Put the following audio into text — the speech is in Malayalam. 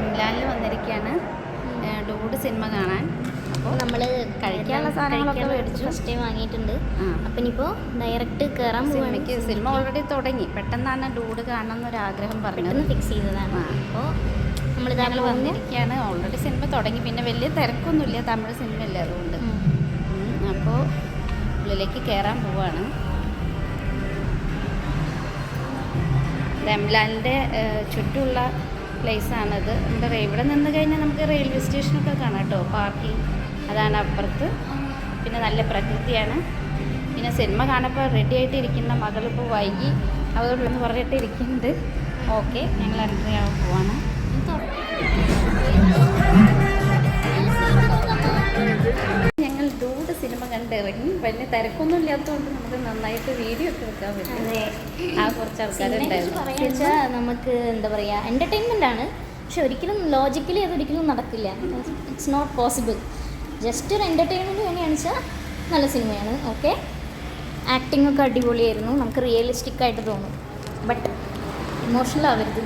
എംലാനിൽ വന്നിരിക്കുകയാണ് ഡൂഡ് സിനിമ കാണാൻ. അപ്പോൾ നമ്മൾ കഴിക്കാനുള്ള സാധനങ്ങളൊക്കെ മേടിച്ചു. ഫസ്റ്റ് ടൈം വാങ്ങിയിട്ടുണ്ട്. അപ്പം ഇനിയിപ്പോൾ ഡയറക്റ്റ് കയറാൻ സിനിമയ്ക്ക് സിനിമ ഓൾറെഡി തുടങ്ങി. പെട്ടെന്നാണ് ഡൂഡ് കാണണം എന്നൊരു ആഗ്രഹം പറഞ്ഞത് ഫിക്സ് ചെയ്തതാണ്. അപ്പോൾ നമ്മൾ ഞങ്ങൾ വന്നിരിക്കുകയാണ് ഓൾറെഡി സിനിമ തുടങ്ങി. പിന്നെ വലിയ തിരക്കൊന്നുമില്ല. തമിഴ് സിനിമയല്ലേ അതുകൊണ്ട്. അപ്പോൾ ഉള്ളിലേക്ക് കയറാൻ പോവാണ്. രംലാലിന്റെ ചുറ്റുമുള്ള പ്ലേസാണിത് പറയുക ഇവിടെ നിന്ന് കഴിഞ്ഞാൽ നമുക്ക് റെയിൽവേ സ്റ്റേഷനൊക്കെ കാണാം കേട്ടോ. പാർക്കിംഗ് അതാണ് അപ്പുറത്ത്. പിന്നെ നല്ല പ്രകൃതിയാണ്. പിന്നെ സിനിമ കാണപ്പോൾ റെഡി ആയിട്ട് ഇരിക്കുന്ന മകളിപ്പോൾ വൈകി. അവരോടൊന്ന് പറഞ്ഞിട്ട് ഇരിക്കുന്നുണ്ട്. ഓക്കെ ഞങ്ങൾ എൻട്രി ആവാൻ ഡൂഡ് ഇറങ്ങി. വലിയ തിരക്കൊന്നും ഇല്ലാത്തതുകൊണ്ട് നമുക്ക് നന്നായിട്ട് വീഡിയോ ഒക്കെ വെക്കാൻ പറ്റും. ആ കുറച്ച് ആൾക്കാരുണ്ടായിരുന്നു നമുക്ക് എന്താ പറയുക എന്റർടൈൻമെന്റ് ആണ്. പക്ഷെ ഒരിക്കലും ലോജിക്കലി അതൊരിക്കലും നടക്കില്ല. ഇറ്റ്സ് നോട്ട് പോസിബിൾ ജസ്റ്റ് ഒരു എന്റർടൈൻമെന്റ് വേണ്ടിയാണെന്ന് വെച്ചാൽ നല്ല സിനിമയാണ് ഓക്കെ ആക്ടിങ്ങൊക്കെ ഒക്കെ അടിപൊളിയായിരുന്നു. നമുക്ക് റിയലിസ്റ്റിക് ആയിട്ട് തോന്നും. ബട്ട് ഇമോഷണൽ ആവരുത്.